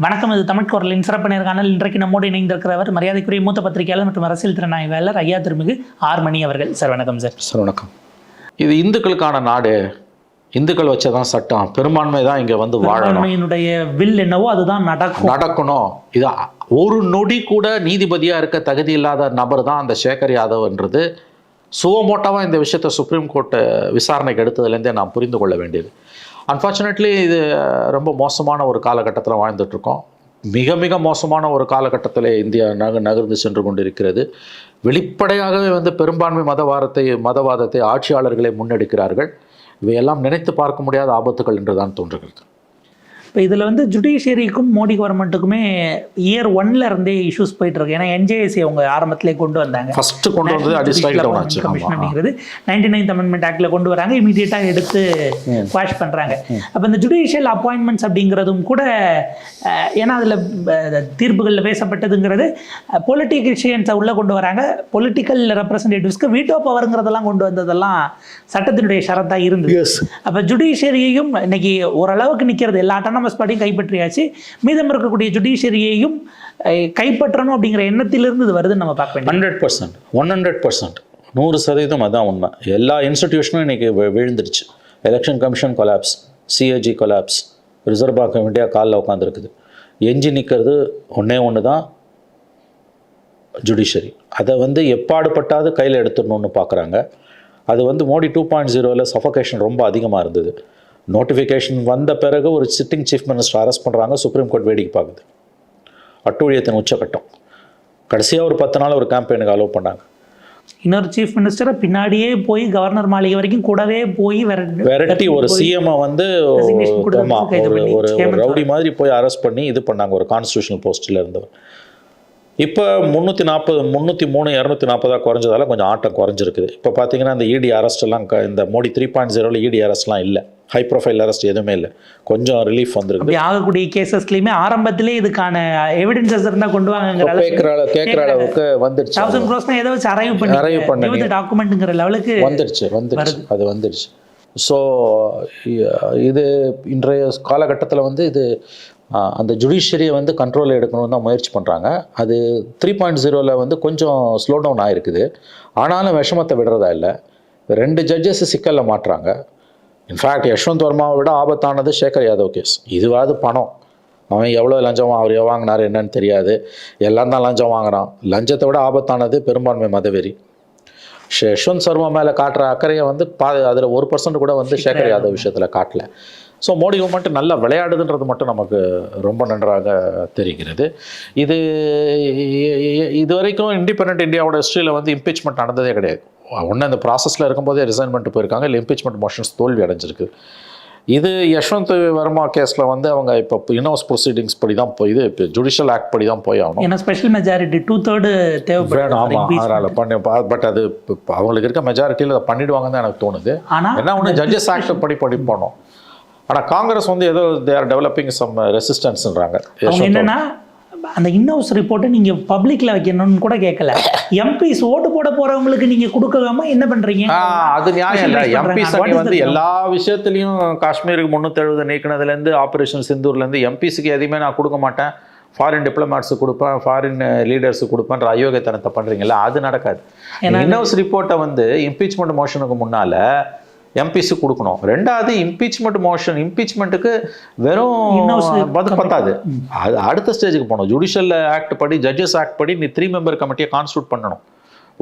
வணக்கம் இது தமிழ் குரலின் சிறப்பு நேர்காணல் இன்றைக்கு நம்மோடு இணைந்திருக்கிறவர் மரியாதைக்குரிய மூத்த பத்திரிகையாளர் மற்றும் அரசியல் திறனாய்வாளர் ஐயா திருமிகு ஆர் மணி அவர்கள். சார் வணக்கம் சார். சார் வணக்கம். இது இந்துக்களுக்கான நாடு. இந்துக்கள் வச்சதான் சட்டம். பெரும்பான்மை தான் இங்கே வந்து பெரும்பான்மையினுடைய வில் என்னவோ அதுதான் நடக்கும். நடக்கணும். இது ஒரு நொடி கூட நீதிபதியாக இருக்க தகுதி இல்லாத நபர் தான் அந்த சேகர் யாதவ்ன்றது சுவமோட்டாவாக இந்த விஷயத்தை சுப்ரீம் கோர்ட்டு விசாரணைக்கு எடுத்ததுலேருந்தே நாம் புரிந்து கொள்ள வேண்டியது. அன்ஃபார்ச்சுனேட்லி இது ரொம்ப மோசமான ஒரு காலகட்டத்தில் வாழ்ந்துட்டுருக்கோம் மிக மிக மோசமான ஒரு காலகட்டத்தில் இந்தியா நக நகர்ந்து சென்று கொண்டிருக்கிறது. வெளிப்படையாகவே வந்து பெரும்பான்மை மதவாதத்தை மதவாதத்தை ஆட்சியாளர்களே முன்னெடுக்கிறார்கள். இவையெல்லாம் நினைத்து பார்க்க முடியாத ஆபத்துகள் என்று தான் தோன்றுகிறது. இப்போ இதில் வந்து ஜுடிஷியரிக்கும் மோடி கவர்மெண்ட்டுக்குமே இயர் ஒன்ல இருந்தே இஷ்யூஸ் போயிட்டு இருக்கு ஏன்னா என்ஜேஎஸ்சி அவங்க ஆரம்பத்திலே கொண்டு வந்தாங்க. ஃபர்ஸ்ட் கொண்டு ஆச்சு கமிஷன் அப்படிங்கிறது நைன்டி நைன்த் அமெண்ட்மெண்ட் ஆக்ட்ல கொண்டு வராங்க. இமீடியட்டாக எடுத்து குவாஷ் பண்றாங்க. அப்போ இந்த ஜுடிஷியல் அப்பாயின்மெண்ட்ஸ் அப்படிங்கிறதும் கூட ஏன்னா அதில் தீர்ப்புகளில் பேசப்பட்டதுங்கிறது பொலிட்டிஷியன்ஸை உள்ளே கொண்டு வராங்க. பொலிட்டிக்கல் ரெப்ரசன்டேட்டிவ்ஸ்க்கு வீட்டோ பவருங்கிறதெல்லாம் கொண்டு வந்ததெல்லாம் சட்டத்தினுடைய ஷரத்தாக இருந்தது. அப்போ ஜுடிஷியரியையும் இன்னைக்கு ஓரளவுக்கு நிற்கிறது எல்லா அட்டானமஸ் பாடியும் கைப்பற்றியாச்சு. மீதம் இருக்கக்கூடிய ஜுடிஷியரியையும் கைப்பற்றணும் அப்படிங்கிற எண்ணத்திலிருந்து இது வருதுன்னு நம்ம பார்க்க வேண்டும் hundred percent one hundred percent நூறு சதவீதம் அதான் உண்மை. எல்லா இன்ஸ்டிடியூஷனும் இன்னைக்கு விழுந்துருச்சு Election Commission collapse CAG collapse Reserve Bank of India காலில் உட்காந்துருக்குது எஞ்சி நிற்கிறது ஒன்றே ஒன்று தான் ஜுடிஷரி அதை வந்து எப்பாடுபட்டாவது கையில் எடுத்துடணும்னு பார்க்குறாங்க. அது வந்து மோடி டூ பாயிண்ட் ஜீரோவில் சஃபகேஷன் ரொம்ப அதிகமாக இருந்தது. நோட்டிஃபிகேஷன் வந்த பிறகு ஒரு சிட்டிங் சீஃப் மினிஸ்டர் அரெஸ்ட் பண்ணுறாங்க சுப்ரீம் கோர்ட் வேடிக்கை பார்க்குது. அட்டூழியத்தின் உச்சக்கட்டம் கடைசியாக ஒரு பத்து நாள் ஒரு கேம்பெயினுக்கு அலோவ் பண்ணாங்க. இன்னொரு சீஃப் மினிஸ்டரை பின்னாடியே போய் கவர்னர் மாளிகை வரைக்கும் கூடவே போய் விரட்டி ஒரு சிஎம்ஐ வந்து ஒரு ரவுடி மாதிரி போய் அரெஸ்ட் பண்ணி இது பண்ணாங்க ஒரு கான்ஸ்டியூஷனல் போஸ்ட்டில் இருந்தவர். இப்போ முந்நூற்றி நாற்பது முந்நூற்றி மூணு இரநூத்தி நாற்பதாக குறைஞ்சதால கொஞ்சம் ஆட்டம் குறைஞ்சிருக்குது. இப்போ பார்த்தீங்கன்னா இந்த இடி அரெஸ்ட் எல்லாம் க- இந்த மோடி த்ரீ பாயிண்ட் ஜீரோவில் இடி அரெஸ்ட்லாம் இல்லை. ஹை ப்ரொஃபைல் அரெஸ்ட் எதுவுமே இல்லை. கொஞ்சம் ரிலீஃப் வந்திருக்கு. ஆகக்கூடிய கேசஸ்லயுமே ஆரம்பத்திலே இதுக்கான எவிடன்சஸ் இருந்தா கொண்டு அளவுக்கு கேட்குற கேட்குற அளவுக்கு வந்துடுச்சு. தௌசண்ட் க்ரோஸ் ஏதோ வச்சு அரைவ் பண்ணி Arrive பண்ணுங்க. டாக்குமெண்ட்டுங்கிற லெவலுக்கு வந்துடுச்சு வந்துடுச்சு. அது வந்துடுச்சு. ஸோ இது இன்றைய காலகட்டத்தில் வந்து இது அந்த ஜுடிஷியரியை வந்து கண்ட்ரோலில் எடுக்கணும்னு தான் முயற்சி பண்ணுறாங்க அது த்ரீ பாயிண்ட் ஜீரோவில் வந்து கொஞ்சம் ஸ்லோ டவுன் ஆகிருக்குது ஆனாலும் விஷமத்தை விடுறதா இல்லை. ரெண்டு ஜட்ஜஸ் சிக்கலில் மாட்டுறாங்க. இன்ஃபேக்ட் யஷ்வந்த் வர்மாவை விட ஆபத்தானது சேகர் யாதவ் கேஸ் இதுவாது பணம். அவன் எவ்வளோ லஞ்சம் அவர் வாங்கினார் என்னன்னு தெரியாது. எல்லாம் தான் லஞ்சம் வாங்குறான். லஞ்சத்தை விட ஆபத்தானது பெரும்பான்மை மதவெறி. யஷ்வந்த் சர்மா மேலே காட்டுற அக்கறையை வந்து பா அதில் ஒரு பர்சன்ட் கூட வந்து சேகர் யாதவ் விஷயத்தில் காட்டல. ஸோ மோடி கவர்மெண்ட் நல்லா விளையாடுதுன்றது மட்டும் நமக்கு ரொம்ப நன்றாக தெரிகிறது. இது இது வரைக்கும் இண்டிபெண்ட் இந்தியாவோட ஹிஸ்ட்ரியில் வந்து இம்பீச்மெண்ட் நடந்ததே கிடையாது. ஒன்று அந்த ப்ராசஸில் இருக்கும்போதே ரிசைன் பண்ணிட்டு போயிருக்காங்க. இல்லை இம்பீச்மெண்ட் மோஷன்ஸ் தோல்வி அடைஞ்சிருக்கு. இது யஷ்வந்த் வர்மா கேஸில் வந்து அவங்க இப்போ இனோஸ் ப்ரொசீடிங்ஸ் படி தான் போய் இது இப்போ ஜுடிஷியல் ஆக்ட் படி தான் போய் ஆகணும். ஏன்னா ஸ்பெஷல் மெஜாரிட்டி டூ தேர்டு தேவைப்படும் ஆமாம் அதனால் பண்ணி பட் அது அவங்களுக்கு இருக்க மெஜாரிட்டியில் அதை பண்ணிடுவாங்கன்னு தான் எனக்கு தோணுது. ஆனா என்ன ஒன்று ஜட்ஜஸ் ஆக்ட் படி படி போனோம். ஆனால் காங்கிரஸ் வந்து ஏதோ தே ஆர் டெவலப்பிங் சம் ரெசிஸ்டன்ஸ்ன்றாங்க என்னன்னா அந்த இன்னவுஸ் ரிப்போர்ட்டை நீங்க பப்ளிக்ல வைக்கணும்னு கூட கேட்கல எம்பிஸ் ஓட்டு போட போறவங்களுக்கு நீங்க கொடுக்காம என்ன பண்றீங்க? ஆ, அது நியாயம் இல்லை. Specialize எம்பி பண்றாங்க. What சனி is வந்து எல்லா விஷயத்துலையும் காஷ்மீருக்கு முந்நூற்றி எழுபது நீக்கினதுலேருந்து ஆப்ரேஷன் சிந்தூர்லேருந்து எம்பிஸுக்கு எதையுமே நான் கொடுக்க மாட்டேன். ஃபாரின் டிப்ளமேட்ஸுக்கு கொடுப்பேன் ஃபாரின் லீடர்ஸுக்கு கொடுப்பேன்ற அயோக்கியத்தனத்தை பண்ணுறீங்களா அது நடக்காது. இன்னோஸ் ரிப்போர்ட்டை வந்து இம்பீச்மெண்ட் மோஷனுக்கு முன்னால் எம்பிஸு கொடுக்கணும். ரெண்டாவது இம்பீச்மெண்ட் மோஷன் இம்பீச்மெண்ட்டுக்கு வெறும் அது பத்தாது. அது அடுத்த ஸ்டேஜுக்கு போகணும். ஜுடிஷியல் ஆக்ட் படி ஜட்ஜஸ் ஆக்ட் படி நீ த்ரீ மெம்பர் கமிட்டியை கான்ஸ்டியூட் பண்ணணும்.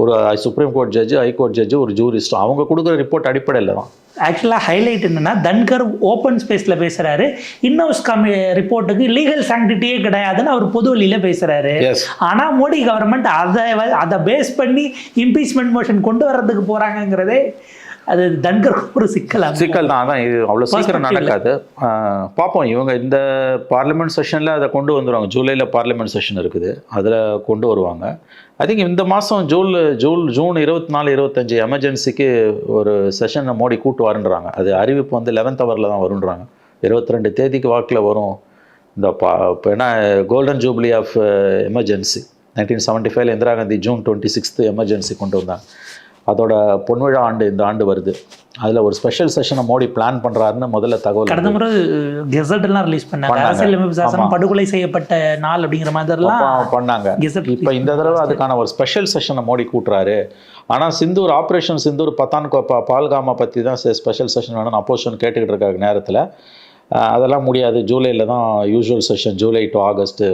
ஒரு Supreme Court judge High Court judge ஒரு ஜூரிஸ்ட் அவங்க கொடுக்குற ரிப்போர்ட் அடிப்படையில் தான். ஆக்சுவலாக ஹைலைட் என்னன்னா தன்கர் ஓப்பன் ஸ்பேஸில் பேசுறாரு. இன்னவுஸ் கமி ரிப்போர்ட்டுக்கு லீகல் சாங்டிட்டியே கிடையாதுன்னு அவர் பொது வழியில பேசுறாரு. எஸ் ஆனா மோடி கவர்மெண்ட் அதை அதை பேஸ் பண்ணி இம்பீச்மெண்ட் மோஷன் கொண்டு வர்றதுக்கு போறாங்கங்கிறதே அது தன்கர் ஒரு சிக்கல் சிக்கல் தான் அதான் இது அவ்வளோ சீக்கிரம் நடக்காது. பார்ப்போம். இவங்க இந்த பார்லிமெண்ட் செஷனில் அதை கொண்டு வந்துருவாங்க. ஜூலையில் பார்லிமெண்ட் செஷன் இருக்குது. அதில் கொண்டு வருவாங்க. ஐ திங்க் இந்த மாதம் ஜூல் ஜூல் ஜூன் இருபத்தி நாலு இருபத்தஞ்சி எமர்ஜென்சிக்கு ஒரு செஷனை மோடி கூட்டுவாருன்றாங்க. அது அறிவிப்பு வந்து லெவன்த் ஹவரில் தான் வருன்றாங்க. இருபத்தி ரெண்டு தேதிக்கு வாக்கில் வரும் இந்த பா இப்போ என்ன golden jubilee of emergency nineteen seventy ஃபைவ்ல Indira Gandhi June twenty sixth emergency கொண்டு வந்தாங்க. அதோட பொன்விழா ஆண்டு இந்த ஆண்டு வருது. அதில் ஒரு ஸ்பெஷல் செஷனை மோடி பிளான் பண்ணுறாருன்னு முதல்ல தகவல் கடந்த முறை கெசட் எல்லாம் ரிலீஸ் பண்ணாங்க. அரசியலமைப்பு சாசனம் படுகொலை செய்யப்பட்ட நாள் அப்படிங்கிற மாதிரிலாம் பண்ணாங்க. இப்போ இந்த தடவை அதுக்கான ஒரு ஸ்பெஷல் செஷனை மோடி கூட்டுறாரு. ஆனால் சிந்தூர் ஆப்ரேஷன் சிந்தூர் பத்தான் கோப்பா பால்காமா பற்றி தான் ஸ்பெஷல் செஷன் வேணும்னு அப்போசிஷன் கேட்டுக்கிட்டு இருக்காங்க நேரத்தில். அதெல்லாம் முடியாது. ஜூலையில் தான் usual session July to August.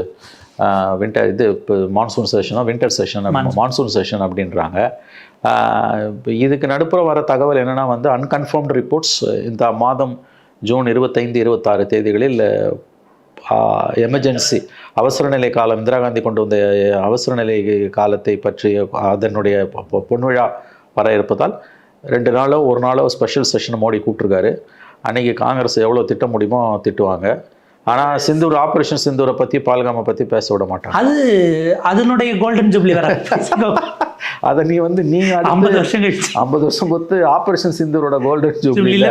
Winter இது இப்போ மான்சூன் செஷனோ வின்டர் செஷன் மான்சூன் செஷன் அப்படின்றாங்க. இதுக்கு நடுப்புற வர தகவல் என்னென்னா வந்து அன்கன்ஃபார்ம்டு ரிப்போர்ட்ஸ் இந்த மாதம் ஜூன் இருபத்தைந்து இருபத்தாறு தேதிகளில் எமர்ஜென்சி அவசர நிலை காலம் இந்திரா காந்தி கொண்டு வந்த அவசர நிலை காலத்தை பற்றி அதனுடைய பொன்விழா வர இருப்பதால் ரெண்டு நாளோ ஒரு நாளோ ஸ்பெஷல் செஷன் மோடி கூப்பிட்ருக்காரு அன்னைக்கு காங்கிரஸ் எவ்வளோ திட்ட முடியுமோ திட்டுவாங்க. ஆனால் சிந்தூர் ஆப்ரேஷன் சிந்தூரை பற்றி பால்காமை பற்றி பேச விட மாட்டாங்க. அது அதனுடைய கோல்டன் ஜூப்ளி வர அதை நீ வந்து நீ ஐம்பது வருஷம் கழிச்சு. ஐம்பது வருஷம் பொறுத்து ஆப்ரேஷன் சிந்தூரோட கோல்டன் ஜூப்ளியில்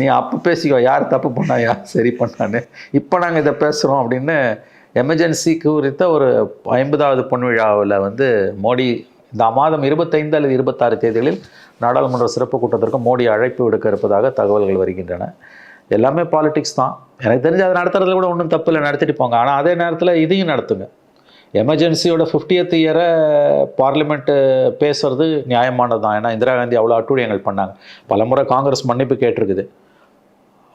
நீ அப்போ பேசிக்கோ யார் தப்பு பண்ணா யார் சரி பண்ணான்னு. இப்போ நாங்கள் இதை பேசுகிறோம் அப்படின்னு எமர்ஜென்சி குறித்த ஒரு ஐம்பதாவது பொன் விழாவில் வந்து மோடி இந்த மாதம் இருபத்தைந்து அல்லது இருபத்தாறு தேதிகளில் நாடாளுமன்ற சிறப்பு கூட்டத்திற்கு மோடி அழைப்பு விடுக்க இருப்பதாக தகவல்கள் வருகின்றன. எல்லாமே பாலிடிக்ஸ் தான். எனக்கு தெரிஞ்சு அதை நடத்துறதுல கூட ஒன்றும் தப்பு இல்லை நடத்திட்டு போங்க. ஆனால் அதே நேரத்தில் இதையும் நடத்துங்க. எமர்ஜென்சியோட ஃபிஃப்டியத் இயரை பார்லிமெண்ட்டு பேசுறது நியாயமானது தான். ஏன்னா இந்திரா காந்தி அவ்வளோ அட்டூழியங்கள் பண்ணாங்க. பலமுறை காங்கிரஸ் மன்னிப்பு கேட்டிருக்குது.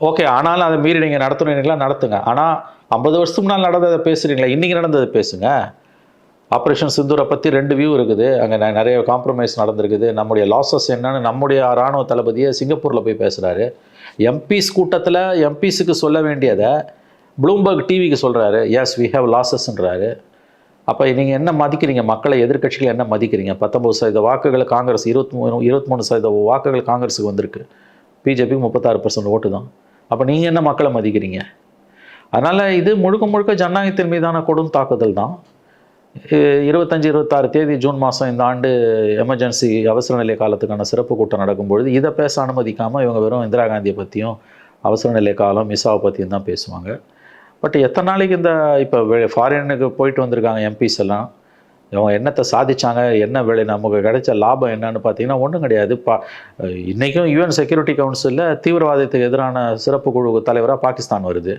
ஓகே ஆனாலும் அதை மீறி நீங்கள் நடத்துனீங்களா நடத்துங்க. ஆனால் ஐம்பது வருஷத்துக்கு முன்னால் நடந்ததை பேசுகிறீங்களா இன்றைக்கி நடந்ததை பேசுங்க. ஆப்ரேஷன் சிந்தூரை பற்றி ரெண்டு வியூ இருக்குது. அங்கே நிறைய காம்ப்ரமைஸ் நடந்திருக்குது. நம்முடைய லாசஸ் என்னன்னு நம்முடைய ராணுவ தளபதியை சிங்கப்பூரில் போய் பேசுகிறாரு எம்பிஸ் கூட்டத்தில் எம்பிஸுக்கு சொல்ல வேண்டியதை ப்ளூம்பர்க் டிவிக்கு சொல்கிறாரு எஸ் வி ஹேவ் லாசஸ்ன்றாரு அப்போ நீங்கள் என்ன மதிக்கிறீங்க? மக்களை எதிர்க்கட்சிகள் என்ன மதிக்கிறீங்க? பத்தொம்பது சதவீத வாக்குகள் காங்கிரஸ் இருபத்தி மூணு இருபத்தி மூணு சதவீத வாக்குகள் காங்கிரஸுக்கு வந்திருக்கு. பிஜேபிக்கு முப்பத்தாறு பர்சன்ட் ஓட்டு தான். அப்போ நீங்கள் என்ன மக்களை மதிக்கிறீங்க? அதனால் இது முழுக்க முழுக்க ஜனநாயகத்தின் மீதான கொடும் தாக்குதல் தான். இருபத்தஞ்சு இருபத்தாறு தேதி ஜூன் மாதம் இந்த ஆண்டு எமர்ஜென்சி அவசர நிலை காலத்துக்கான சிறப்பு கூட்டம் நடக்கும்பொழுது இதை பேச அனுமதிக்காமல் இவங்க வெறும் இந்திரா காந்தியை பற்றியும் அவசர நிலை காலம் மிசாவை பற்றியும் தான் பேசுவாங்க. பட் எத்தனை நாளைக்கு இந்த இப்போ ஃபாரினுக்கு போயிட்டு வந்திருக்காங்க எம்பிஸ் எல்லாம். இவங்க என்னத்தை சாதிச்சாங்க என்ன வேலை நமக்கு கிடைச்ச லாபம் என்னன்னு பார்த்தீங்கன்னா ஒன்றும் கிடையாது. பா இன்றைக்கும் யுஎன் செக்யூரிட்டி கவுன்சிலில் தீவிரவாதத்துக்கு எதிரான சிறப்பு குழு தலைவராக பாகிஸ்தான் வருது.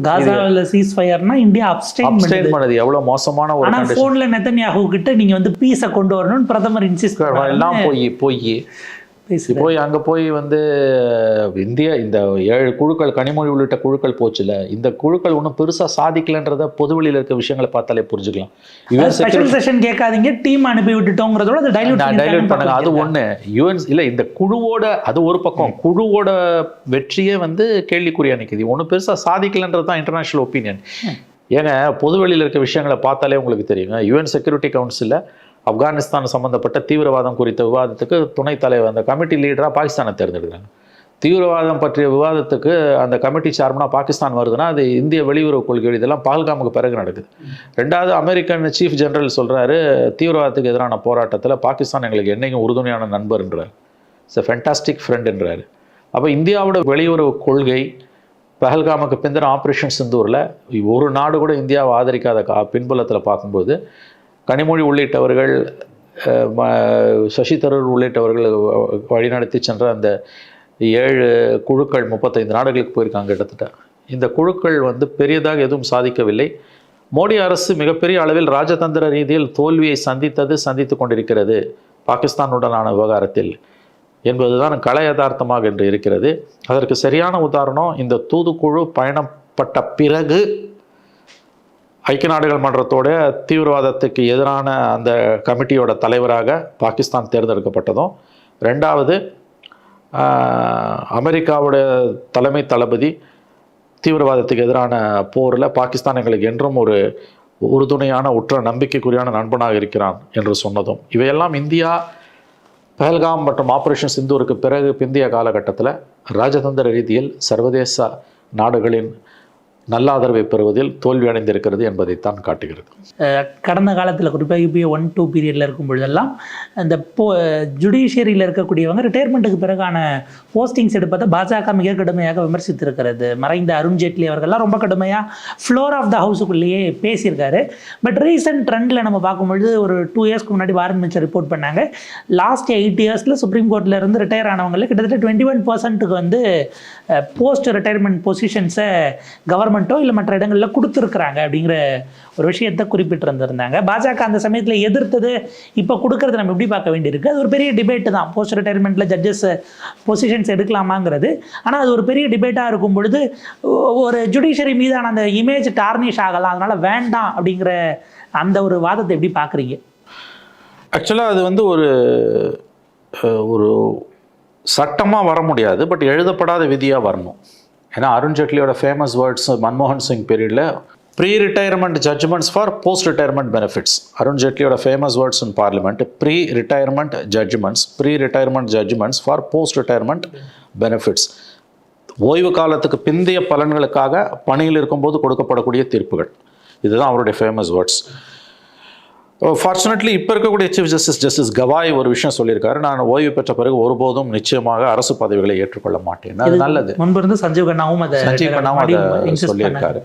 காசாவில் சீஸ் ஃபயர்னா இந்தியா அப்டேட் பண்ணது. எவ்வளோ மோசமான ஒரு ஆனா கண்டிஷன் போன்ல நெத்தன்யாகு கிட்ட நீங்க வந்து பீஸை கொண்டு வரணும்னு பிரதமர் இன்சிஸ்ட் எல்லாம் போய் போய். போய் அங்கே போய் வந்து இந்திய இந்த ஏழு குழுக்கள் கனிமொழி உள்ளிட்ட குழுக்கள் போச்சுல இந்த குழுக்கள் ஒன்றும் பெருசாக சாதிக்கலன்றத பொதுவெளியில் இருக்க விஷயங்களை பார்த்தாலே புரிஞ்சுக்கலாம். யுஎன் ஸ்பெஷல் செஷன் கேட்காதீங்க டீம் அனுப்பி விட்டுட்டோங்கிறதோட அதை டைல்யூட் டைலூட் பண்ணுங்க அது ஒண்ணு. யுஎன் இல்ல இந்த குழுவோட அது ஒரு பக்கம். குழுவோட வெற்றியே வந்து கேள்விக்குறியா நிக்குது. ஒன்றும் பெருசா சாதிக்கலன்றது தான் இன்டர்நேஷனல் ஒப்பீனியன் ஏங்க பொதுவெளியில் இருக்க விஷயங்களை பார்த்தாலே உங்களுக்கு தெரியுங்க. யுஎன் செக்யூரிட்டி கவுன்சிலில் ஆப்கானிஸ்தான் சம்மந்தப்பட்ட தீவிரவாதம் குறித்த விவாதத்துக்கு துணைத் தலைவர் அந்த கமிட்டி லீடராக பாகிஸ்தானை தேர்ந்தெடுக்கிறாங்க. தீவிரவாதம் பற்றிய விவாதத்துக்கு அந்த கமிட்டி சேர்மனாக பாகிஸ்தான் வருதுன்னா அது இந்திய வெளியுறவு கொள்கை இதெல்லாம் பால்காமுக்கு பிறகு நடக்குது. ரெண்டாவது அமெரிக்கன் சீஃப் ஜெனரல் சொல்கிறாரு தீவிரவாதத்துக்கு எதிரான போராட்டத்தில் பாகிஸ்தான் எங்களுக்கு என்றைக்கும் உறுதுணையான நண்பர்ன்றார் இட்ஸ் எ ஃபென்டாஸ்டிக் ஃப்ரெண்டுன்றாரு அப்போ இந்தியாவோட வெளியுறவு கொள்கை பஹல்காமுக்கு பிந்தின ஆப்ரேஷன் சிந்தூரில் ஒரு நாடு கூட இந்தியாவை ஆதரிக்காத கா பின்புலத்தில் பார்க்கும்போது கனிமொழி உள்ளிட்டவர்கள் ம- சசி தரூர் உள்ளிட்டவர்கள் வழிநடத்தி சென்ற அந்த ஏழு குழுக்கள் முப்பத்தைந்து நாடுகளுக்கு போயிருக்காங்க கிட்டத்தட்ட. இந்த குழுக்கள் வந்து பெரியதாக எதுவும் சாதிக்கவில்லை. மோடி அரசு மிகப்பெரிய அளவில் ராஜதந்திர ரீதியில் தோல்வியை சந்தித்தது சந்தித்து கொண்டிருக்கிறது பாகிஸ்தானுடனான விவகாரத்தில் என்பதுதான் கள யதார்த்தமாக இன்று இருக்கிறது. அதற்கு சரியான உதாரணம் இந்த தூதுக்குழு பயணப்பட்ட பிறகு ஐக்கிய நாடுகள் மன்றத்தோட தீவிரவாதத்துக்கு எதிரான அந்த கமிட்டியோட தலைவராக பாகிஸ்தான் தேர்ந்தெடுக்கப்பட்டதும். ரெண்டாவது அமெரிக்காவுடைய தலைமை தளபதி தீவிரவாதத்துக்கு எதிரான போரில் பாகிஸ்தான் எங்களுக்கு என்றும் ஒரு உறுதுணையான உற்ற நம்பிக்கைக்குரியான நண்பனாக இருக்கிறான் என்று சொன்னதும். இவையெல்லாம் இந்தியா பஹல்காம் மற்றும் ஆப்ரேஷன் சிந்தூருக்கு பிறகு பிந்திய காலகட்டத்தில் ராஜதந்திர ரீதியில் சர்வதேச நாடுகளின் நல்ல ஆதரவை பெறுவதில் தோல்வி அடைந்திருக்கிறது என்பதைத்தான் காட்டுகிறது. கடந்த காலத்தில் குறிப்பாக யூபிஏ ஒன் டூ பீரியடில் இருக்கும் பொழுதெல்லாம் இந்த போ ஜுடிஷியரியில் இருக்கக்கூடியவங்க ரிட்டையர்மெண்ட்டுக்கு பிறகான போஸ்டிங்ஸ் எடுப்பதை பாஜக மிக கடுமையாக விமர்சித்திருக்கிறது. மறைந்த அருண்ஜேட்லி அவர்கள்லாம் ரொம்ப கடுமையாக ஃப்ளோர் ஆஃப் த ஹவுஸுக்குள்ளேயே பேசியிருக்காரு. பட் ரீசெண்ட் ட்ரெண்டில் நம்ம பார்க்கும்பொழுது ஒரு டூ இயர்ஸ்க்கு முன்னாடி வாரன் மிச்சர் ரிப்போர்ட் பண்ணாங்க. லாஸ்ட் எயிட் இயர்ஸில் சுப்ரீம் கோர்ட்டில் இருந்து ரிட்டையர் ஆனவங்கள கிட்டத்தட்ட டுவெண்ட்டி ஒன் பர்சன்ட்டுக்கு வந்து போஸ்ட் ரிட்டையர்மெண்ட் பொசிஷன்ஸை கவர்மெண்ட்டோ இல்லை மற்ற இடங்களில் கொடுத்துருக்குறாங்க அப்படிங்கிற ஒரு விஷயத்தை குறிப்பிட்டிருந்திருந்தாங்க. பாஜக அந்த சமயத்தில் எதிர்த்தது இப்போ கொடுக்கறது நம்ம எப்படி பார்க்க வேண்டியிருக்கு? அது ஒரு பெரிய டிபேட்டு தான். போஸ்ட் ரிட்டையர்மெண்ட்டில் ஜட்ஜஸ் பொசிஷன்ஸ் எடுக்கலாமாங்கிறது. ஆனால் அது ஒரு பெரிய டிபேட்டாக இருக்கும் பொழுது ஒரு ஜுடிஷியரி மீதான அந்த இமேஜ் டார்னிஷ் ஆகலாம். அதனால் வேண்டாம் அப்படிங்கிற அந்த ஒரு வாதத்தை எப்படி பார்க்குறீங்க? ஆக்சுவலாக அது வந்து ஒரு ஒரு சட்டமாக வர முடியாது. பட் எழுதப்படாத விதியாக வரணும். ஏன்னா அருண் ஜேட்லியோட ஃபேமஸ் வேர்ட்ஸ் மன்மோகன் சிங் பீரியடில் pre retirement judgments for post retirement benefits Arun ஜேட்லியோட famous words in Parliament pre retirement judgments pre retirement judgments for post retirement benefits ஓய்வு காலத்துக்கு பிந்தைய பலன்களுக்காக பணியில் இருக்கும்போது கொடுக்கப்படக்கூடிய தீர்ப்புகள். இதுதான் அவருடைய ஃபேமஸ் வேர்ட்ஸ் ஃபார்ச்சுனேட்லி இப்போ இருக்கக்கூடிய சீஃப் ஜஸ்டிஸ் ஜஸ்டிஸ் கவாய் ஒரு விஷயம் சொல்லியிருக்காரு. நான் ஓய்வு பெற்ற பிறகு ஒருபோதும் நிச்சயமாக அரசு பதவிகளை ஏற்றுக்கொள்ள மாட்டேன். அது நல்லது. முன்பு இருந்து சஞ்சீவ் கண்ணாவும் அதை சஞ்சீவ் கண்ணாவும் அதை சொல்லியிருக்காரு.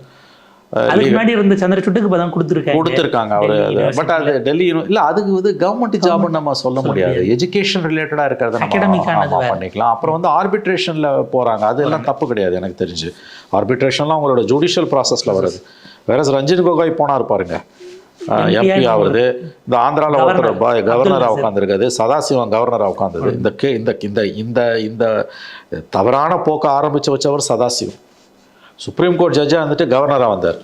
அதுக்கு முன்னாடி இருந்த சந்திரசூட்டுக்கு இப்போ தான் கொடுத்துருக்காங்க. கொடுத்துருக்காங்க அவர் பட் அது. டெல்லி இல்ல அதுக்கு வந்து கவர்மெண்ட் ஜாப்னு நம்ம சொல்ல முடியாது. எஜுகேஷன் ரிலேட்டடா இருக்கிறத நம்ம பண்ணிக்கலாம். அப்புறம் வந்து ஆர்பிட்ரேஷன்ல போறாங்க. அதெல்லாம் தப்பு கிடையாது எனக்கு தெரிஞ்சு. ஆர்பிட்ரேஷன்லாம் உங்களோட ஜுடிஷியல் ப்ராசஸ்ல வருது வேற ரஞ்சித் கோகாய் போனார் பாருங்க. எம்பி ஆகுறது. இந்த ஆந்திரால ஒருத்தர் கவர்னரா உட்காந்துருக்காது சதாசிவம் கவர்னரா உட்காந்தது இந்த கே இந்த இந்த இந்த இந்த தவறான போக்க ஆரம்பிச்சு வச்சவர் சதாசிவம். சுப்ரீம் கோர்ட் ஜட்ஜா வந்துட்டு கவர்னரா வந்தார்.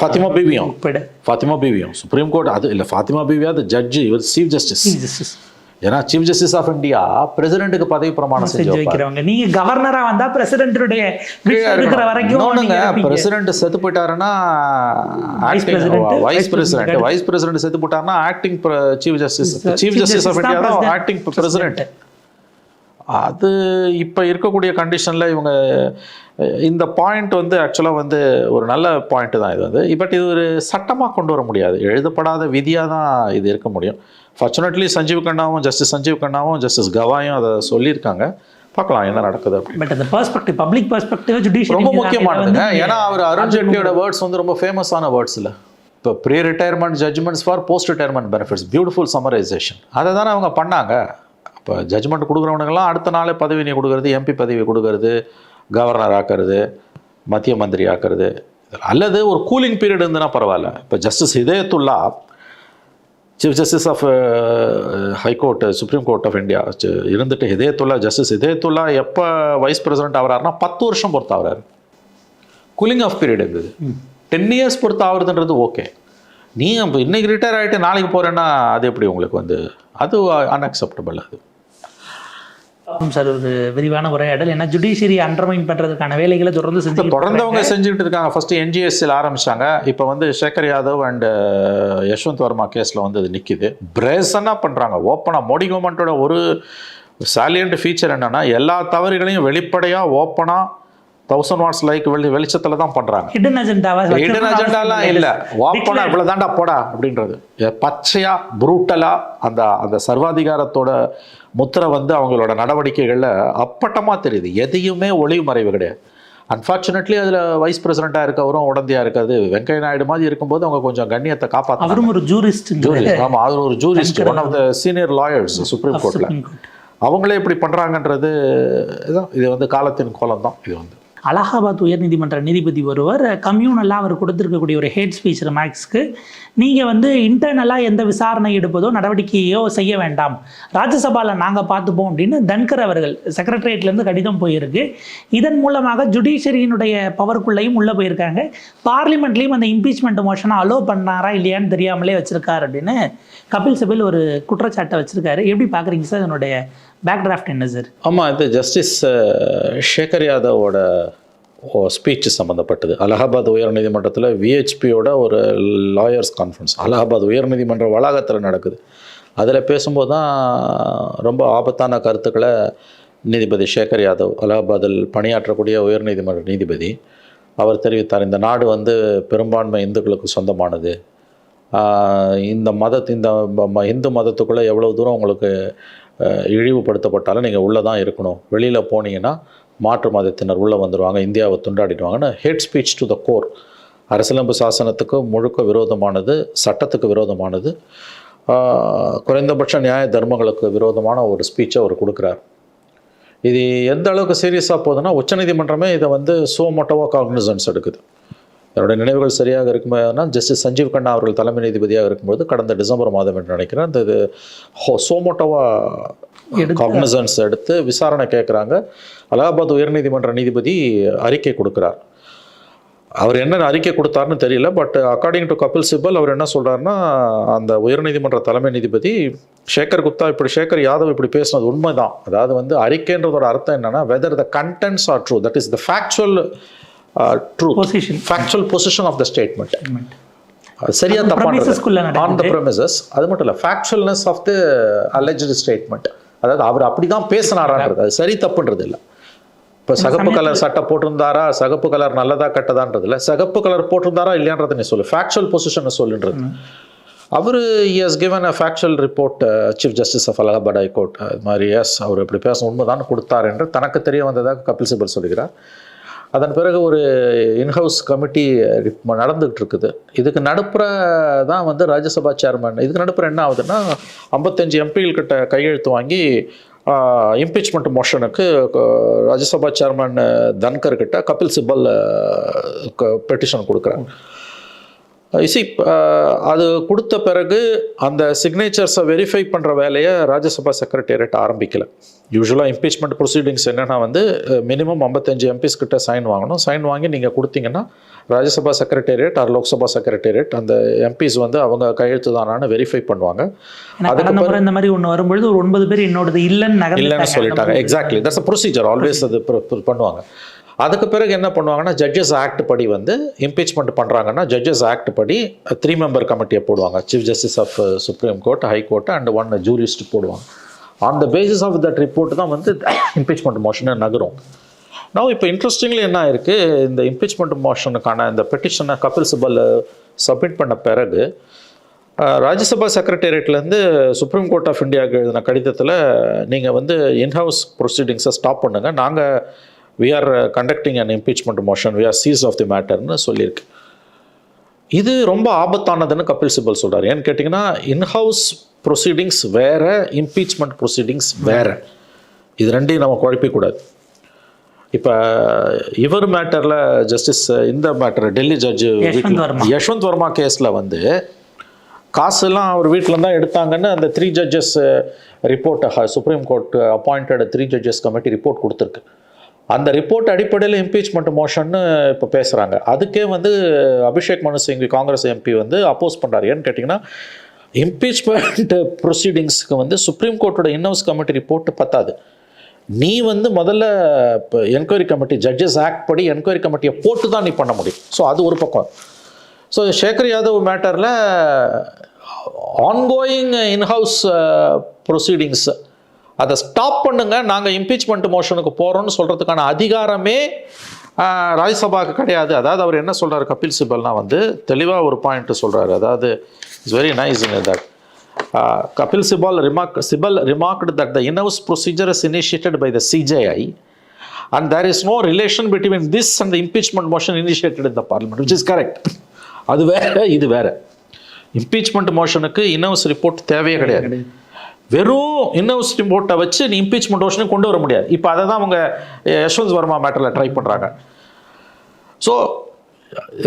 ஃபாத்திமா பீவியும் ஃபாத்திமா பீவியும் சுப்ரீம் கோர்ட் அது இல்லை ஃபாத்திமா பீவியா அது ஜட்ஜி சீஃப் ஜஸ்டிஸ் ஏன்னா சீஃப் ஜஸ்டிஸ் ஆஃப் இந்தியா பிரசிடென்ட்டுக்கு பதவி பிரமாணம் செஞ்சு வைக்கிறவங்க நீங்க கவர்னரா வந்தா பிரசிடென்ட்டுடைய இருக்கிற வரைக்கும். பிரசிடென்ட் செத்து போயிட்டாருன்னா வைஸ் பிரசிடென்ட். வைஸ் பிரசிடென்ட் செத்து போட்டாருன்னா acting chief justice chief justice of India தான். ஆக்டிங் பிரசிடென்ட் அது இப்போ இருக்கக்கூடிய கண்டிஷனில் இவங்க இந்த பாயிண்ட் வந்து ஆக்சுவலாக வந்து ஒரு நல்ல பாயிண்ட் தான் இது வந்து. பட் இது ஒரு சட்டமாக கொண்டு வர முடியாது. எழுதப்படாத விதியாக தான் இது இருக்க முடியும். ஃபார்ச்சுனேட்லி சஞ்சீவ் கண்ணாவும் ஜஸ்டிஸ் சஞ்சீவ் கண்ணாவும் ஜஸ்டிஸ் கவாயும் அதை சொல்லியிருக்காங்க. பார்க்கலாம் என்ன நடக்குது பட் அந்த பெர்ஸ்பெக்டிவ் பப்ளிக் பெர்ஸ்பெக்டிவ் ஜுடிஷியல் ரொம்ப முக்கியமானதுங்க. ஏன்னா அவர் அருண் ஜேட்லியோட வேர்ட்ஸ் வந்து ரொம்ப ஃபேமஸான வேர்ட்ஸ் இல்லை இப்போ pre retirement judgements for post retirement benefits beautiful summarisation அதை தானே அவங்க பண்ணாங்க. இப்போ ஜட்ஜ்மெண்ட் கொடுக்குறவனுங்கெல்லாம் அடுத்த நாளே பதவி நீ கொடுக்கறது எம்பி பதவி கொடுக்கறது கவர்னர் ஆக்கிறது மத்திய மந்திரி ஆக்கிறது. அல்லது ஒரு கூலிங் பீரியட் இருந்துன்னா பரவாயில்ல. இப்போ justice Hidayatullah chief justice of high court supreme court of India இருந்துட்டு ஹிதயத்துல்லா ஜஸ்டிஸ் ஹிதயத்துல்லா எப்போ வைஸ் பிரசிடென்ட் ஆகிறாருன்னா பத்து வருஷம் பொறுத்து ஆகிறாரு கூலிங் ஆஃப் பீரியட் இருந்தது டென் இயர்ஸ் பொறுத்து ஆகுறதுன்றது ஓகே நீ இப்போ இன்னைக்கு ரிட்டையர் ஆகிட்டு நாளைக்கு போகிறேன்னா அது எப்படி உங்களுக்கு வந்து? அது அன்அக்செப்டபிள் அது. சார் ஒரு விரிவான உரையாடல். ஏன்னா ஜுடிஷியரி அண்டர்மைன் பண்றதுக்கான வேலைகளை தொடர்ந்து செஞ்சு தொடர்ந்தவங்க செஞ்சுக்கிட்டு இருக்காங்க. ஃபர்ஸ்ட் என்ஜிஎஸ்சியில் ஆரம்பிச்சாங்க. இப்போ வந்து சேகர் யாதவ் அண்ட் யஷ்வந்த் வர்மா கேஸில் வந்து அது நிற்கிது பிரேசனாக பண்ணுறாங்க ஓப்பனாக மோடி கவர்மெண்ட்டோட ஒரு சாலியன்ட் ஃபீச்சர் என்னன்னா எல்லா தவறுகளையும் வெளிப்படையாக ஓப்பனாக தௌசண்ட் வாட்ஸ் லைக் வெளி வெளிச்சத்தில் தான் பண்ணுறாங்க ஹிடன் அஜெண்டாவா ஹிடன் அஜெண்டாலாம் இல்லை. ஓப்பனா இவ்வளோ தாண்டா போடா அப்படின்றது. எ- பச்சையா புரூட்டலா அந்த அந்த சர்வாதிகாரத்தோட முத்திரை வந்து அவங்களோட நடவடிக்கைகளில் அப்பட்டமாக தெரியுது. எதையுமே ஒளிவு மறைவு கிடையாது. அன்ஃபார்ச்சுனேட்லி அதில் வைஸ் பிரசிடெண்ட்டாக இருக்கவரும் உடந்தையா இருக்காது. வெங்கைய நாயுடு மாதிரி இருக்கும்போது அவங்க கொஞ்சம் கண்ணியத்தை காப்பாற்ற அவரும் ஒரு ஜூரிஸ்ட் ஆமாம் அவர் ஒரு jurist one of the senior lawyers supreme கோர்ட்டில் அவங்களே இப்படி பண்ணுறாங்கன்றது இது வந்து காலத்தின் கோலம் தான் இது வந்து. அலகாபாத் உயர்நீதிமன்ற நீதிபதி ஒருவர் கம்யூனலாக அவர் கொடுத்துருக்கக்கூடிய ஒரு ஹேட் ஸ்பீச் ரிமார்க்ஸ்க்கு நீங்கள் வந்து இன்டர்னலாக எந்த விசாரணை எடுப்பதோ நடவடிக்கையோ செய்ய வேண்டாம். ராஜ்யசபாவில் நாங்கள் பார்த்துப்போம் அப்படின்னு தன்கர் அவர்கள் செக்ரட்டரியேட்லேருந்து கடிதம் போயிருக்கு. இதன் மூலமாக ஜுடிஷியரியினுடைய பவருக்குள்ளேயும் உள்ளே போயிருக்காங்க. பார்லிமெண்ட்லேயும் அந்த இம்பீச்மெண்ட் மோஷனை அலோவ் பண்ணாரா இல்லையான்னு தெரியாமலே வச்சுருக்காரு அப்படின்னு கபில் சிபில் ஒரு குற்றச்சாட்டை வச்சுருக்காரு. எப்படி பார்க்குறீங்க சார் அதனுடைய பேக் டிராஃப்ட் என்ன சார் ஆமாம் இது ஜஸ்டிஸ் சேகர் யாதவோட ஸ்பீச் சம்மந்தப்பட்டது அலகாபாத் உயர்நீதிமன்றத்தில் விஹெச்பியோட ஒரு லாயர்ஸ் கான்ஃபரன்ஸ் அலகாபாத் உயர்நீதிமன்ற வளாகத்தில் நடக்குது. அதில் பேசும்போது தான் ரொம்ப ஆபத்தான கருத்துக்களை நீதிபதி சேகர் யாதவ் அலகாபாத்தில் பணியாற்றக்கூடிய உயர்நீதிமன்ற நீதிபதி அவர் தெரிவித்தார். இந்த நாடு வந்து பெரும்பான்மை இந்துக்களுக்கு சொந்தமானது. இந்த மதத் இந்த ம- ம- இந்து மதத்துக்குள்ளே எவ்வளோ தூரம் உங்களுக்கு இழிவுபடுத்தப்பட்டாலும் நீங்கள் உள்ளே தான் இருக்கணும். வெளியில் போனீங்கன்னா மாற்று மதத்தினர் உள்ளே வந்துடுவாங்க இந்தியாவை துண்டாடிடுவாங்கன்னு hate speech to the core அரசியலமைப்பு சாசனத்துக்கு முழுக்க விரோதமானது சட்டத்துக்கு விரோதமானது. குறைந்தபட்ச நியாய தர்மங்களுக்கு விரோதமான ஒரு ஸ்பீச்சை அவர் கொடுக்குறார். இது எந்த அளவுக்கு சீரியஸாக போகுதுன்னா உச்சநீதிமன்றமே இதை வந்து சோ மோட்டோவாக காக்னிசன்ஸ் எடுக்குது. என்னுடைய நினைவுகள் சரியாக இருக்குமேனா ஜஸ்டிஸ் சஞ்சீவ் கண்ணா அவர்கள் தலைமை நீதிபதியாக இருக்கும்போது கடந்த டிசம்பர் மாதம் என்று நினைக்கிறேன் அந்த இது சோமோட்டோவாக காக்னிசன்ஸ் எடுத்து விசாரணை கேட்குறாங்க. அலகாபாத் உயர்நீதிமன்ற நீதிபதி அறிக்கை கொடுக்குறார். அவர் என்ன அறிக்கை கொடுத்தாருன்னு தெரியல but according to Kapil Sibal அவர் என்ன சொல்றாருன்னா அந்த உயர்நீதிமன்ற தலைமை நீதிபதி சேகர் குப்தா இப்படி சேகர் யாதவ் இப்படி பேசுனது உண்மைதான். அதாவது வந்து அறிக்கைன்றதோட அர்த்தம் என்னன்னா whether the contents are true that is the factual true position factual position of the statement சரியா premises-க்குள்ள ஆன் த ப்ரெமிசஸ் அது மட்டும் இல்லை ஃபேக்சுவல்னஸ் ஆஃப் த அலெஜ்டு ஸ்டேட்மெண்ட் அதாவது அவர் அப்படி தான் பேசினாரான்றது அது சரி தப்புன்றது இல்லை. இப்போ சகப்பு கலர் சட்டை போட்டிருந்தாரா சகப்பு கலர் நல்லதா கெட்டதான்றது இல்லை. சகப்பு கலர் போட்டிருந்தாரா இல்லையான்றதை நீ சொல்லு. ஃபேக்சுவல் பொசிஷனை சொல்லுன்றது. அவர் has given a factual report chief justice of Allahabad high court அது மாதிரி எஸ் அவர் இப்படி பேச உண்மைதான் கொடுத்தார் என்று தனக்கு தெரிய வந்ததாக கபில் சிபல் சொல்கிறார். அதன் பிறகு ஒரு இன்ஹவுஸ் கமிட்டி நடந்துகிட்டு இருக்குது இதுக்கு நடுப்புற தான் வந்து ராஜ்யசபா சேர்மன் இதுக்கு நடுப்புற என்ன ஆகுதுன்னா ஐம்பத்தஞ்சு எம்பிகள் கிட்ட கையெழுத்து வாங்கி இம்பீச்மெண்ட் மோஷனுக்கு ராஜ்யசபா சேர்மன் தன்கர் கிட்ட கபில் சிபல் பெட்டிஷன் கொடுக்குறாங்க இசி அது கொடுத்த பிறகு அந்த சிக்னேச்சர்ஸை வெரிஃபை பண்ணுற வேலையை ராஜ்யசபா செக்ரட்டேரியட் ஆரம்பிக்கல. யூஸ்வலாக இம்பீச்மெண்ட் ப்ரொசீடிங்ஸ் என்னென்னா வந்து மினிமம் ஐம்பத்தஞ்சு எம்பிஸ் கிட்ட சைன் வாங்கணும். சைன் வாங்கி நீங்கள் கொடுத்தீங்கன்னா Rajya Sabha secretariat or Lok Sabha secretariat அந்த எம்பிஸ் வந்து அவங்க கையெழுத்து தானான்னு வெரிஃபை பண்ணுவாங்க முறை இந்த மாதிரி ஒண்ணு வரும்பொழுது ஒரு ஒன்பது பேர் என்னோடது இல்லைன்னு இல்லைன்னு சொல்லிட்டாங்க. Exactly that's a procedure always அது பண்ணுவாங்க. அதுக்கு பிறகு என்ன பண்ணுவாங்கன்னா ஜட்ஜஸ் ஆக்ட் படி வந்து இம்பீச்மெண்ட் பண்ணுறாங்கன்னா ஜட்ஜஸ் ஆக்ட் படி த்ரீ மெம்பர் கமிட்டியை போடுவாங்க. Chief justice of supreme court high court and one jurist போடுவாங்க. On the basis of that report தான் வந்து இம்பீச்மெண்ட் மோஷனை நகரும். நான் இப்போ இன்ட்ரெஸ்டிங்லி என்ன இருக்குது இந்த இம்பீச்மெண்ட் மோஷனுக்கான இந்த பெட்டிஷனை கபில் சிபல் uh, சப்மிட் பண்ண பிறகு uh, ராஜ்யசபா செக்ரட்டேரியட்லேருந்து சுப்ரீம் கோர்ட் ஆஃப் இந்தியாவுக்கு எழுதின கடிதத்தில் நீங்கள் வந்து இன்ஹவுஸ் ப்ரொசீடிங்ஸை ஸ்டாப் பண்ணுங்கள் நாங்கள் we are conducting an impeachment motion we are seized of the மேட்டர்னு சொல்லியிருக்கு. இது ரொம்ப ஆபத்தானதுன்னு கபில் சிபல் சொல்றாரு. ஏன்னு கேட்டிங்கன்னா இன்ஹவுஸ் ப்ரொசீடிங்ஸ் வேற இம்பீச்மெண்ட் ப்ரொசீடிங்ஸ் வேற. இது ரெண்டையும் நம்ம குழப்பிக்கூடாது இப்போ இவர் மேட்டரில் ஜஸ்டிஸ் இந்த மேட்டர் டெல்லி ஜட்ஜு யஷ்வந்த் வர்மா. கேஸில் வந்து காசுலாம் அவர் வீட்டில் தான் எடுத்தாங்கன்னு அந்த three judges report supreme court appointed three judges committee report கொடுத்துருக்கு. அந்த ரிப்போர்ட் அடிப்படையில் இம்பீச்மெண்ட் மோஷன்னு இப்போ பேசுகிறாங்க அதுக்கே வந்து அபிஷேக் மனு சிங்வி காங்கிரஸ் எம்பி வந்து அப்போஸ் பண்ணுறாரு ஏன்னு கேட்டிங்கன்னா இம்பீச்மெண்ட் ப்ரொசீடிங்ஸ்க்கு வந்து சுப்ரீம் கோர்ட்டோட இன்னவுஸ் கமிட்டி ரிப்போர்ட் பத்தாது. நீ வந்து முதல்ல இப்போ என்கொயரி கமிட்டி ஜட்ஜஸ் ஆக்ட் படி என்கொயரி கமிட்டியை போட்டு தான் நீ பண்ண முடியும். ஸோ அது ஒரு பக்கம். ஸோ சேகர் யாதவ் மேட்டரில் ஆன்கோயிங் இன்ஹவுஸ் ப்ரொசீடிங்ஸ் அதை ஸ்டாப் பண்ணுங்க. நாங்கள் இம்பீச்மெண்ட் மோஷனுக்கு போகிறோம்னு சொல்கிறதுக்கான அதிகாரமே ராஜ்யசபாவுக்கு கிடையாது. அதாவது அவர் என்ன சொல்கிறார் கபில் சிபல்னா வந்து தெளிவாக ஒரு பாயிண்ட் சொல்கிறாரு அதாவது it's very nice in that Kapil Sibal remark Sibal remarked that the in house procedure is initiated by the CJI and there is no relation between this and the impeachment motion initiated in the parliament which is correct அது வேற இது வேற. Impeachment மோஷனுக்கு இன்னவுஸ் report தேவையே கிடையாது. வெறும் இன்னவுஸ் ரிப்போர்ட்டை வச்சு நீ இம்பீச்மெண்ட் மோஷனை கொண்டு வர முடியாது. இப்போ அதை தான் அவங்க யஷ்வந்த் வர்மா மேட்டரில் ட்ரை பண்ணுறாங்க ஸோ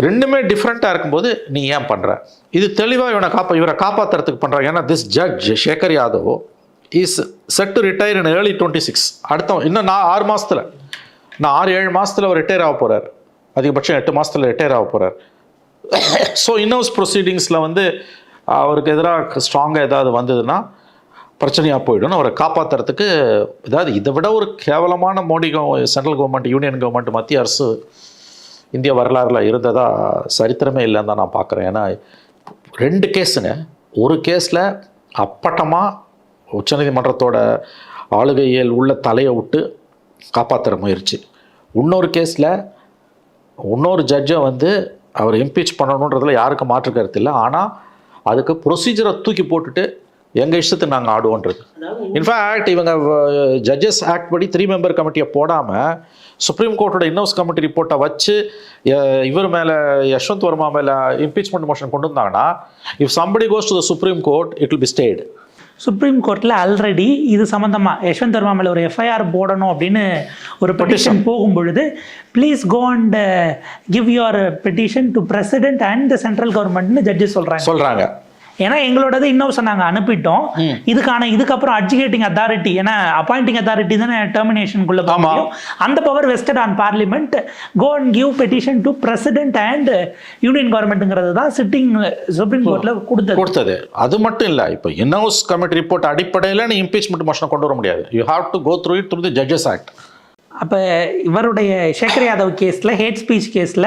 ரெண்டுமே டிஃப்ரெண்ட்டாக இருக்கும்போது நீ ஏன் பண்ணுற இது தெளிவாக இவனை காப்பா இவரை காப்பாற்றுறதுக்கு பண்ணுறாங்க ஏன்னா this judge Shekhar Yadav is set to retire in early twenty six அடுத்த இன்னும் நான் ஆறு மாதத்தில் நான் ஆறு ஏழு மாதத்தில் அவர் ரிட்டையர் ஆக போகிறார் அதிகபட்சம் எட்டு மாதத்தில் ரிட்டையர் ஆக போகிறார் ஸோ இன்னவுஸ் ப்ரொசீடிங்ஸில் வந்து அவருக்கு எதிராக ஸ்ட்ராங்காக ஏதாவது வந்ததுன்னா பிரச்சனையாக போயிடும். அவரை காப்பாற்றுறதுக்கு ஏதாவது இதை விட ஒரு கேவலமான Modi central government union government மத்திய அரசு இந்திய வரலாறில் இருந்ததா சரித்திரமே இல்லைன்னு தான் நான் பார்க்குறேன். ஏன்னா ரெண்டு கேஸுங்க. ஒரு கேஸில் அப்பட்டமாக உச்சநீதிமன்றத்தோட ஆளுகையில் உள்ள தலையை விட்டு காப்பாற்றுற முயற்சி. இன்னொரு கேஸில் இன்னொரு ஜட்ஜை வந்து அவர் இம்பீச் பண்ணணுன்றதில் யாருக்கும் மாற்று கருத்து இல்லை. ஆனால் அதுக்கு ப்ரொசீஜரை தூக்கி போட்டுட்டு எங்கள் இஷ்டத்துக்கு நாங்கள் ஆடுவோன்றது. இன்ஃபேக்ட் இவங்க ஜட்ஜஸ் ஆக்ட் படி த்ரீ மெம்பர் கமிட்டியை போடாமல் சுப்ரீம் கோர்ட்டோட இன்னோஸ் கமிட்டி ரிப்போர்ட்டை வச்சு இவர் மேலே யஷ்வந்த் வர்மா மேலே இம்பீச்மெண்ட் மோஷன் கொண்டு வந்தாங்கன்னா if somebody goes to the supreme court it will be stayed supreme கோர்ட்டில் ஆல்ரெடி இது சம்மந்தமாக யஷ்வந்த் வர்மா மேலே ஒரு எஃப்ஐஆர் போடணும் அப்படின்னு ஒரு பெட்டிஷன் போகும் பொழுது please go and give your petition to president and the central கவர்மெண்ட்னு judges சொல்கிறாங்க சொல்கிறாங்க ஏன்னா எங்களோடது இன்னும் நாங்கள் அனுப்பிட்டோம். இதுக்கான இதுக்கப்புறம் அட்ஜுகேட்டிங் அத்தாரிட்டி ஏன்னா அப்பாயிண்டிங் அத்தாரிட்டி தானே டெர்மினேஷனுக்குள்ள போக ஆமா. முடியும். அந்த power vested on parliament go and give petition to president and union கவர்மெண்ட்டுங்கிறது தான் சிட்டிங் சுப்ரீம் கோர்ட்டில் கொடுத்தது. கொடுத்தது. அது மட்டும் இல்லை இப்போ இன்னோஸ் கமிட்டி ரிப்போர்ட் அடிப்படையில் நீ இம்பீச்மெண்ட் மோஷனை கொண்டு வர முடியாது. You have to go through it through the judges act அப்போ இவருடைய சேகர் யாதவ் கேஸில் ஹேட் ஸ்பீச் கேஸில்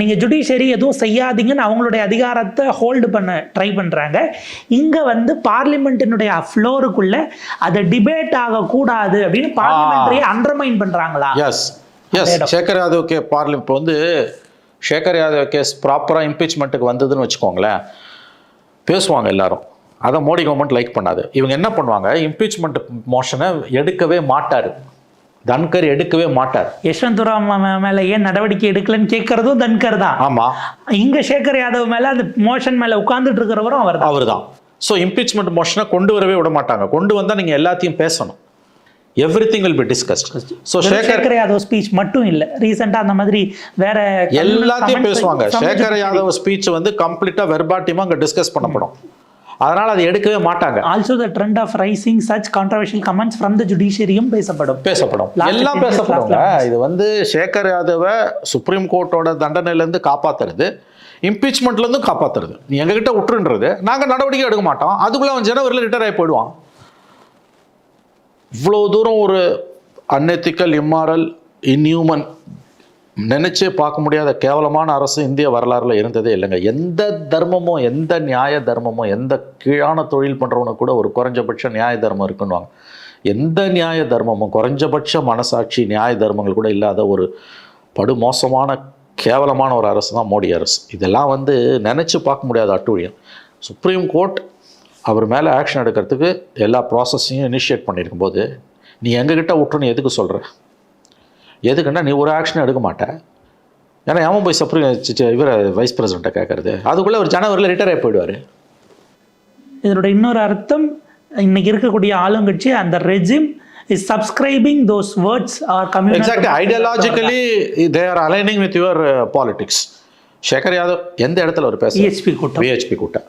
நீங்கள் ஜுடிஷியரி எதுவும் செய்யாதீங்கன்னு அவங்களுடைய அதிகாரத்தை ஹோல்டு பண்ண ட்ரை பண்ணுறாங்க இங்கே வந்து பார்லிமெண்ட்டினுடைய ஃப்ளோருக்குள்ள அதை டிபேட் ஆகக்கூடாது அப்படின்னு பார்லிமெண்ட்ரியை அண்டர்மைன் பண்ணுறாங்களா எஸ் எஸ் சேகர் யாதவ் கே பார்லி இப்போ வந்து சேகர் யாதவ் கேஸ் ப்ராப்பராக இம்பீச்மெண்ட்டுக்கு வந்ததுன்னு வச்சுக்கோங்களேன். பேசுவாங்க எல்லாரும். அதை மோடி கவர்மெண்ட் லைக் பண்ணாது. இவங்க என்ன பண்ணுவாங்க? இம்பீச்மெண்ட் மோஷனை எடுக்கவே மாட்டார். தன்கர் எடுக்கவே மாட்டார். யஷ்வந்த் ராமா மேலே ஏன் நடவடிக்கை எடுக்கலன்னு கேட்கறதும் தன்கர் தான். ஆமாம் இங்கே சேகர் யாதவ் மேலே அந்த மோஷன் மேலே உட்கார்ந்துட்டு இருக்கிறவரும் அவர் அவர் தான் ஸோ இம்பீச்மெண்ட் மோஷனை கொண்டு வரவே விட மாட்டாங்க. கொண்டு வந்தால் நீங்கள் எல்லாத்தையும் பேசணும். Everything will be discussed so Shekhar Yadav speech மட்டும் இல்லை. ரீசெண்டாக அந்த மாதிரி வேற எல்லாத்தையும் பேசுவாங்க. சேகர் யாதவ் ஸ்பீச் வந்து கம்ப்ளீட்டாக வெர்பாட்டியமாக அங்கே டிஸ்கஸ் பண்ணப்படும். அதனால் அதை எடுக்கவே மாட்டாங்க. Also the trend of rising such controversial comments from the ஜுடிஷியரியும் பேசப்படும். பேசப்படும். எல்லாம் பேசப்படுங்க இது வந்து சேகர் யாதவை சுப்ரீம் கோர்ட்டோட தண்டனையிலேருந்து காப்பாத்துறது இம்பீச்மெண்ட்லேருந்து காப்பாத்துறது. நீ எங்ககிட்ட விட்டுருன்றது நாங்கள் நடவடிக்கை எடுக்க மாட்டோம். அதுக்குள்ளே அவன் ஜனவரியில் ரிட்டையர் ஆகி போயிடுவான். இவ்வளோ தூரம் ஒரு அன்எத்திக்கல் இம்மாரல் இன்ஹியூமன் நினைச்சே பார்க்க முடியாத கேவலமான அரசு இந்திய வரலாறுல இருந்ததே இல்லைங்க. எந்த தர்மமோ எந்த நியாய தர்மமோ எந்த கீழான தொழில் பண்ணுறவனுக்கு கூட ஒரு குறைஞ்சபட்ச நியாய தர்மம் இருக்குன்னுவாங்க. எந்த நியாய தர்மமும் குறைஞ்சபட்ச மனசாட்சி நியாய தர்மங்கள் கூட இல்லாத ஒரு படுமோசமான கேவலமான ஒரு அரசு தான் மோடி அரசு. இதெல்லாம் வந்து நினச்சி பார்க்க முடியாத அட்டூழியம். சுப்ரீம் கோர்ட் அவர் மேலே ஆக்ஷன் எடுக்கிறதுக்கு எல்லா ப்ராசஸையும் இனிஷியேட் பண்ணியிருக்கும் போது நீ எங்ககிட்ட விட்டுன்னு எதுக்கு சொல்கிற எதுக்குன்னா நீ ஒரு ஆக்ஷன் எடுக்க மாட்ட. ஏன்னா ஏன் போய் சுப்ரீம் இவர் வைஸ் பிரசிடெண்ட்டை கேட்கறது அதுக்குள்ளே ஒரு ஜனவரியில் ரிட்டையர் ஆகி போயிடுவார். இதனோட இன்னொரு அர்த்தம் இன்னைக்கு இருக்கக்கூடிய ஆளுங்கட்சி அந்த regime is subscribing those words are exact community ideologically they are aligning with your politics Shekhar Yadav எந்த இடத்துல அவர் பேச EHP கூட்டம். பிஹெச்பி கூட்டம்.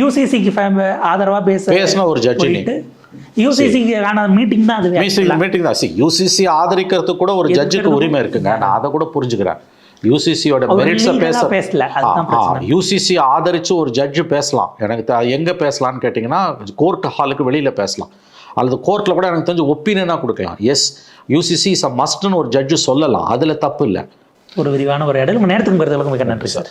யூசிசிக்கு ஆதரவா பேச பேசின ஒரு ஜட்ஜி நீ யூசிசிக்கு ஆன மீட்டிங் தான் அது மீட்டிங் தான். சி யூசிசி ஆதரிக்கிறதுக்கு கூட ஒரு ஜட்ஜுக்கு உரிமை இருக்குங்க. நான் அதை கூட புரிஞ்சுக்கிறேன். யூசிசியோட மெரிட்ஸை பேச பேசல. யூசிசி ஆதரிச்சு ஒரு ஜட்ஜு பேசலாம். எனக்கு எங்க பேசலாம்னு கேட்டிங்கன்னா கோர்ட் ஹாலுக்கு வெளியில பேசலாம். அல்லது கோர்ட்டில் கூட எனக்கு தெரிஞ்ச ஒப்பீனியனாக கொடுக்கலாம். எஸ் யூசிசி இஸ் அ மஸ்ட்னு ஒரு ஜட்ஜு சொல்லலாம். அதுல தப்பு இல்லை. ஒரு விரிவான ஒரு இடம் நேரத்துக்கு மிக நன்றி சார்.